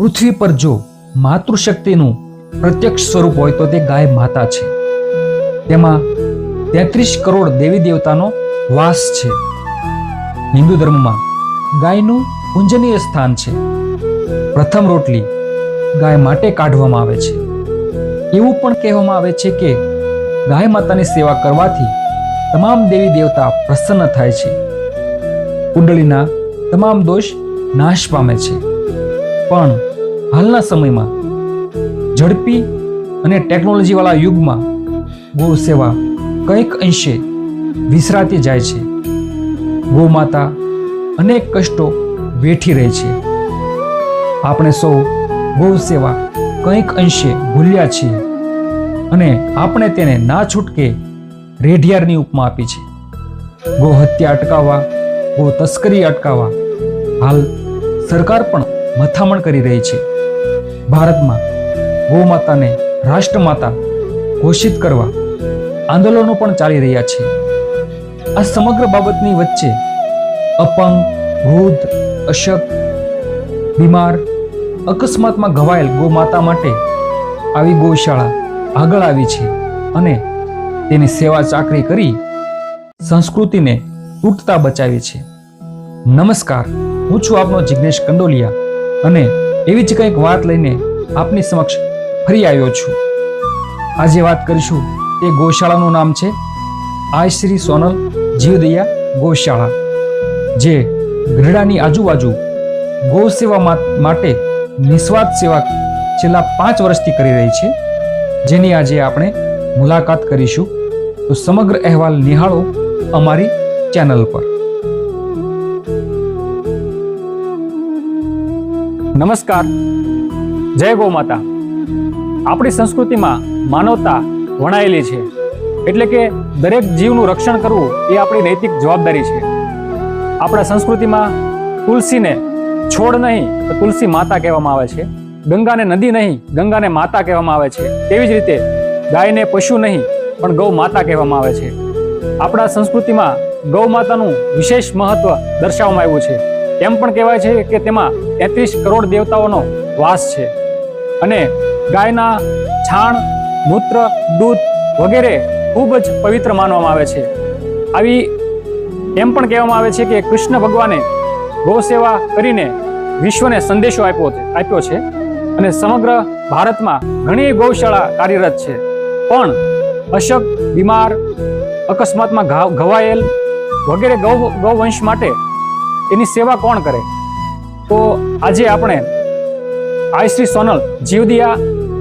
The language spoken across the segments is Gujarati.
પૃથ્વી પર જો માતૃશક્તિનું પ્રત્યક્ષ સ્વરૂપ હોય તો તે ગાય માતા છે. તેમાં તેત્રીસ કરોડ દેવી દેવતાનો વાસ છે. હિન્દુ ધર્મમાં ગાયનું પૂજનીય સ્થાન છે. પ્રથમ રોટલી ગાય માટે કાઢવામાં આવે છે. એવું પણ કહેવામાં આવે છે કે ગાય માતાની સેવા કરવાથી તમામ દેવી દેવતા પ્રસન્ન થાય છે. કુંડળીના તમામ દોષ નાશ પામે છે. પણ હાલના સમયમાં ઝડપી અને ટેકનોલોજીવાળા યુગમાં ગૌ સેવા કંઈક અંશે વિસરાતી જાય છે. ગૌ માતા અનેક કષ્ટો વેઠી રહી છે. આપણે સૌ ગૌ સેવા કંઈક અંશે ભૂલ્યા છીએ અને આપણે તેને ના છૂટકે રેઢિયારની ઉપમા આપી છે. ગો હત્યા અટકાવવા, ગો તસ્કરી અટકાવવા હાલ સરકાર પણ મથામણ કરી રહી છે. ભારતમાં ગૌમાતાને રાષ્ટ્રમાતા ઘોષિત કરવા આંદોલનો પણ ચાલી રહ્યા છે. આ સમગ્ર બાબતની વચ્ચે અપંગ, વૃદ્ધ, અશક્ત, બીમાર, અકસ્માતમાં ઘવાયેલ ગૌમાતા માટે આવી ગૌશાળા આગળ આવી છે અને તેની સેવા ચાકરી કરી સંસ્કૃતિને તૂટતા બચાવી છે. નમસ્કાર, હું છું આપનો જિજ્ઞેશ કંડોલિયા અને એવી જ કંઈક વાત લઈને આપની સમક્ષ ફરી આવ્યો છું. આજે વાત કરીશું તે ગૌશાળાનું નામ છે આય શ્રી સોનલ જીવદયા ગૌશાળા, જે ગઢડાની આજુબાજુ ગૌ સેવા માટે નિસ્વાર્થ સેવા છેલ્લા પાંચ વર્ષથી કરી રહી છે. જેની આજે આપણે મુલાકાત કરીશું. તો સમગ્ર અહેવાલ નિહાળો અમારી ચેનલ પર. નમસ્કાર. જય ગૌ માતા. આપણી સંસ્કૃતિમાં માનવતા વણાયેલી છે. એટલે કે દરેક જીવનું રક્ષણ કરવું એ આપણી નૈતિક જવાબદારી છે. આપણા સંસ્કૃતિમાં તુલસીને છોડ નહીં તો તુલસી માતા કહેવામાં આવે છે. ગંગાને નદી નહીં, ગંગાને માતા કહેવામાં આવે છે. તેવી જ રીતે ગાયને પશુ નહીં, પણ ગૌ માતા કહેવામાં આવે છે. આપણા સંસ્કૃતિમાં ગૌ માતાનું વિશેષ મહત્વ દર્શાવવામાં આવ્યું છે. એમ પણ કહેવાય છે કે તેમાં તેત્રીસ કરોડ દેવતાઓનો વાસ છે. અને ગાયના છાણ, મૂત્ર, દૂધ વગેરે ખૂબ જ પવિત્ર માનવામાં આવે છે. આવી એમ પણ કહેવામાં આવે છે કે કૃષ્ણ ભગવાને ગૌ સેવા કરીને વિશ્વને સંદેશો આપ્યો આપ્યો છે અને સમગ્ર ભારતમાં ઘણી ગૌશાળા કાર્યરત છે. પણ અશક બીમાર, અકસ્માતમાં ઘવાયેલ વગેરે ગૌ, ગૌવંશ માટે એની સેવા કોણ કરે? તો આજે આપણે આઈ શ્રી સોનલ જીવદિયા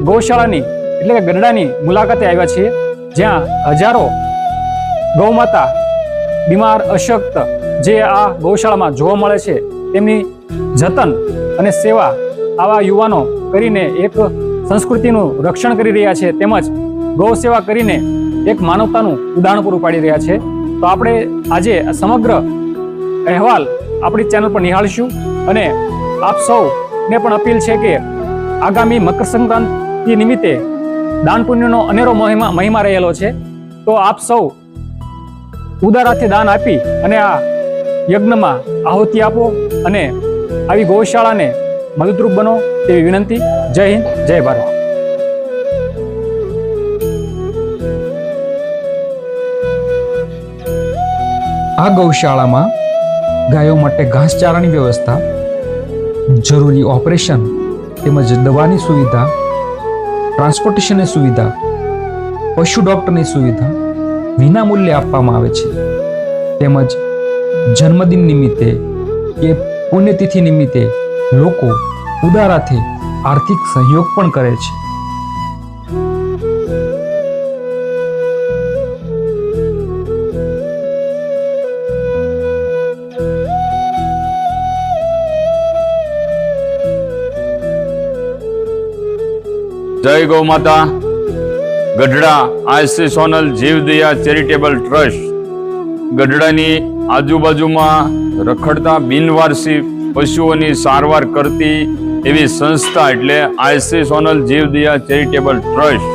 ગૌશાળાની, એટલે કે ગરડાની મુલાકાતે આવ્યા છીએ, જ્યાં હજારો ગૌમાતા બીમાર, અશક્ત જે આ ગૌશાળામાં જોવા મળે છે, તેમની જતન અને સેવા આવા યુવાનો કરીને એક સંસ્કૃતિનું રક્ષણ કરી રહ્યા છે, તેમજ ગૌ સેવા કરીને એક માનવતાનું ઉદાહરણ પૂરું પાડી રહ્યા છે. તો આપણે આજે સમગ્ર અહેવાલ આપણી ચેનલ પર નિહાળીશું અને આપ સૌને પણ અપીલ છે કે આગામી મકર સંક્રાંતિ નિમિત્તે દાન પુણ્યનો અનેરો મહિમા મહિમા રહેલો છે. તો આપ સૌ ઉદારાથી દાન આપી અને આ યજ્ઞમાં આહુતિ આપો અને આવી ગૌશાળાને મદદરૂપ બનો તેવી વિનંતી. જય હિન્દ, જય ભારત. આ ગૌશાળામાં ગાયો માટે ઘાસચારાની વ્યવસ્થા જરૂરી ઓપરેશન તેમજ દવાની સુવિધા, ટ્રાન્સપોર્ટેશનની સુવિધા, પશુ ડોક્ટરની સુવિધા વિના મૂલ્યે આપવામાં આવે છે. તેમજ જન્મદિન નિમિત્તે કે પુણ્યતિથિ નિમિત્તે લોકો ઉદારાથી આર્થિક સહયોગ પણ કરે છે. જય ગૌ માતા ગઢડા આઈસી સોનલ જીવદયા ચેરિટેબલ ટ્રસ્ટ. ગઢડાની આજુબાજુમાં રખડતા બિનવારસી પશુઓની સારવાર કરતી એવી સંસ્થા એટલે આઈસી સોનલ જીવદયા ચેરિટેબલ ટ્રસ્ટ.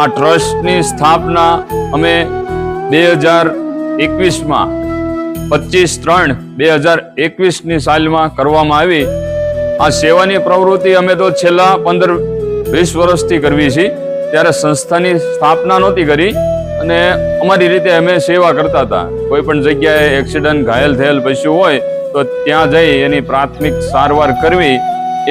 આ ટ્રસ્ટની સ્થાપના અમે બે હજાર એકવીસમાં, પચીસ ત્રણ બે હજાર એકવીસની સાલમાં કરવામાં આવી. આ સેવાની પ્રવૃત્તિ અમે તો છેલ્લા પંદર વીસ વર્ષથી કરવી છીએ ત્યારે સંસ્થાની સ્થાપના નહોતી કરી અને અમારી રીતે અમે સેવા કરતા હતા. કોઈ પણ જગ્યાએ એક્સિડન્ટ ઘાયલ થયેલ પશુ હોય તો ત્યાં જઈ એની પ્રાથમિક સારવાર કરવી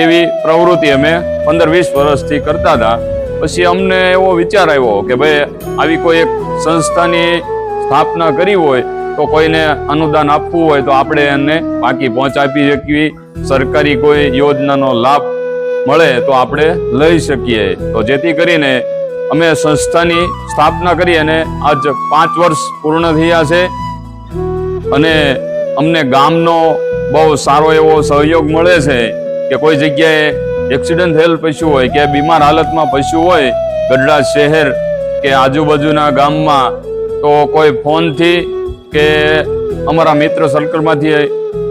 એવી પ્રવૃત્તિ અમે પંદર વીસ વર્ષથી કરતા હતા. પછી અમને એવો વિચાર આવ્યો કે ભાઈ આવી કોઈ એક સંસ્થાની સ્થાપના કરી હોય તો કોઈને અનુદાન આપવું હોય તો આપણે એને બાકી પહોંચાપી શકીએ. સરકારી કોઈ યોજનાનો લાભ મળે તો આપણે લઈ શકીએ. તો જેથી કરીને અમે સંસ્થાની સ્થાપના કરી અને આજ પાંચ વર્ષ પૂર્ણ થયા છે. અને અમને ગામનો બહુ સારો એવો સહયોગ મળે છે કે કોઈ જગ્યાએ એક્સિડન્ટ થયેલ પશુ હોય કે બીમાર હાલતમાં પશુ હોય, ગઢડા શહેર કે આજુબાજુના ગામમાં, તો કોઈ ફોનથી કે અમારા મિત્ર સર્કલમાંથી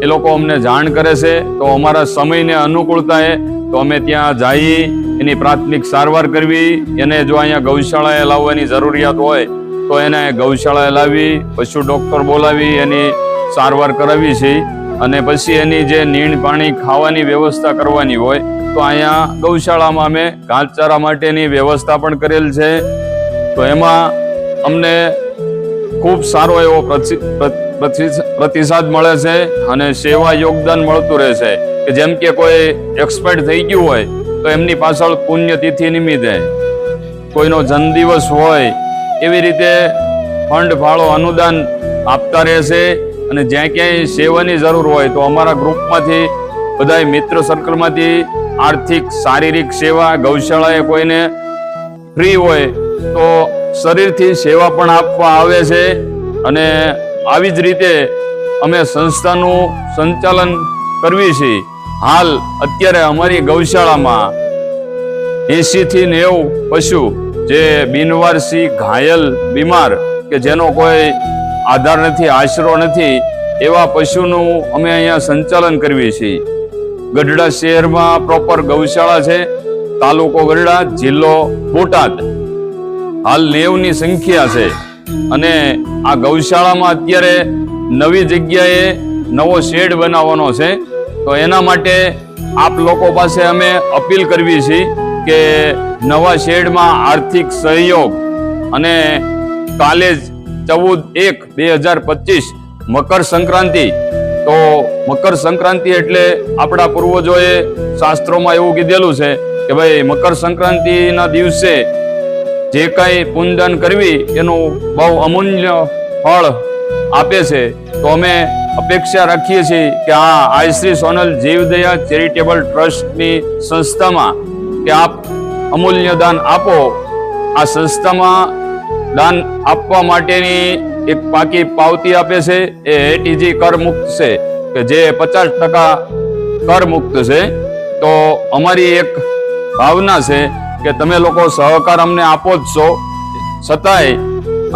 એ લોકો અમને જાણ કરે છે. તો અમારા સમયને અનુકૂળતાએ તો અમે ત્યાં જઈ એની પ્રાથમિક સારવાર કરવી. એને જો અહીંયા ગૌશાળાએ લાવવાની જરૂરિયાત હોય, તો એને ગૌશાળાએ લાવી, પશુ ડોક્ટર બોલાવી, એની સારવાર કરાવી છે. અને પછી એની જે નીણ પાણી ખાવાની વ્યવસ્થા કરવાની હોય, તો અહીંયા ગૌશાળામાં અમે ઘાસચારા માટેની વ્યવસ્થા પણ કરેલ છે. તો એમાં અમને ખૂબ સારો એવો પ્રતિસાદ મળે છે અને સેવા યોગદાન મળતું રહે છે. કે જેમ કે કોઈ એક્સપર્ટ થઈ ગયું હોય, તો એમની પાછળ પુણ્યતિથિ નિમિત્તે. કોઈનો જન્મદિવસ હોય, એવી રીતે ફંડ, ફાળો, અનુદાન આપતા રહેશે અને જ્યાં ક્યાંય સેવાની જરૂર હોય, તો અમારા ગ્રુપમાંથી બધાય મિત્ર સર્કલમાંથી આર્થિક, શારીરિક સેવા, ગૌશાળાએ કોઈને ફ્રી હોય, તો શરીરથી સેવા પણ આપવા આવે છે. અને આવી જ રીતે અમે સંસ્થાનું સંચાલન કરવી છીએ હાલ અત્યારે અમારી ગૌશાળામાં એસી થી નેવું પશુ જે બિનવારસી ઘાયલ બીમાર કે જેનો કોઈ આધાર નથી, આશરો નથી, એવા પશુનું અમે અહીંયા સંચાલન કરવી છીએ. ગઢડા શહેરમાં પ્રોપર ગૌશાળા છે. તાલુકો ગઢડા, જિલ્લો બોટાદ. હાલ નેવની સંખ્યા છે. અને આ ગૌશાળામાં અત્યારે નવી જગ્યાએ નવો શેડ બનાવવાનો છે. તો એના માટે આપ લોકો પાસે અમે અપીલ કરવી છે કે નવા શેડમાં આર્થિક સહયોગ અને કાલે જ ચૌદ એક બે હજાર પચીસ મકર સંક્રાંતિ. તો મકર સંક્રાંતિ એટલે આપણા પૂર્વજોએ શાસ્ત્રોમાં એવું કીધેલું છે કે ભાઈ મકર સંક્રાંતિના દિવસે જે કાંઈ પુણ્યદાન કરવી, એનું બહુ અમૂલ્ય ફળ આપે છે, તો અમે અપેક્ષા રાખીએ છીએ કે આ આયશ્રી સોનલ જીવદયા ચેરિટેબલ ટ્રસ્ટની સંસ્થામાં કે આપ અમૂલ્ય દાન આપો, આ સંસ્થામાં દાન આપવા માટેની એક પાકી પાવતી આપે છે, એ એટીજી કર મુક્ત છે, કે જે પચાસ ટકા કર મુક્ત છે, તો અમારી એક ભાવના છે કે તમે લોકો સહકાર અમને આપો જ છો. છતાંય,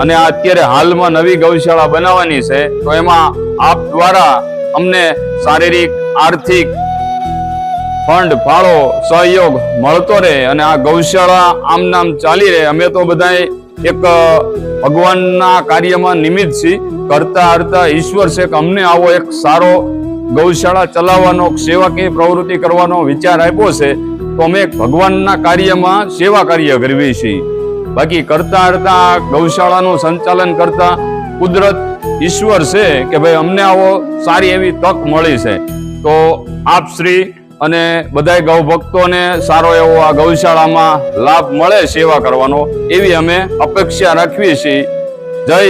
અને અત્યારે હાલમાં નવી ગૌશાળા બનાવવાની છે, તો એમાં આપ દ્વારા અમને શારીરિક, આર્થિક ફંડ, ફાળો, સહયોગ મળતો રહે અને આ ગૌશાળા આમ નામ ચાલી રહે. અમે તો બધાય એક ભગવાનના કાર્યમાં નિમિત્ત છીએ. કરતા હરતા ઈશ્વર છે કે અમને આવો એક સારો ગૌશાળા ચલાવવાનો, સેવાકીય પ્રવૃત્તિ કરવાનો વિચાર આપ્યો છે. તો અમે ભગવાનના કાર્યમાં સેવા કાર્ય કરવી છીએ બાકી કરતા હરતા ગૌશાળાનું સંચાલન કરતા કુદરત ઈશ્વર છે કે ભાઈ અમને આવો સારી એવી તક મળી છે. તો આપ શ્રી અને બધાય ગૌ ભક્તોને સારો એવો આ ગૌશાળામાં લાભ મળે સેવા કરવાનો એવી અમે અપેક્ષા રાખીએ છીએ. જય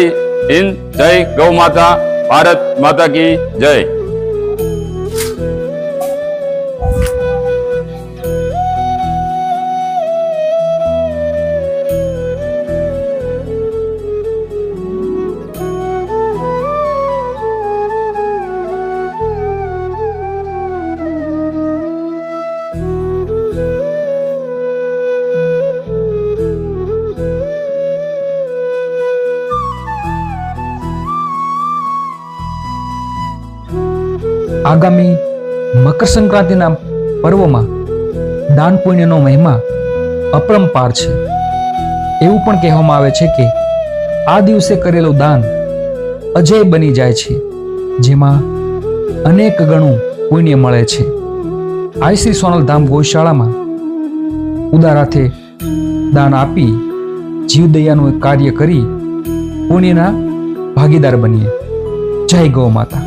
હિન્દ, જય ગૌ માતા, ભારત માતા કી જય. આગામી મકર સંક્રાંતિના પર્વમાં દાન પુણ્યનો મહિમા અપરંપાર છે. એવું પણ કહેવામાં આવે છે કે આ દિવસે કરેલું દાન અજય બની જાય છે, જેમાં અનેક ગણું પુણ્ય મળે છે. આઈ સોનલ ધામ ગૌશાળામાં ઉદારાથે દાન આપી જીવદયાનું કાર્ય કરી પુણ્યના ભાગીદાર બનીએ. જય ગૌ માતા.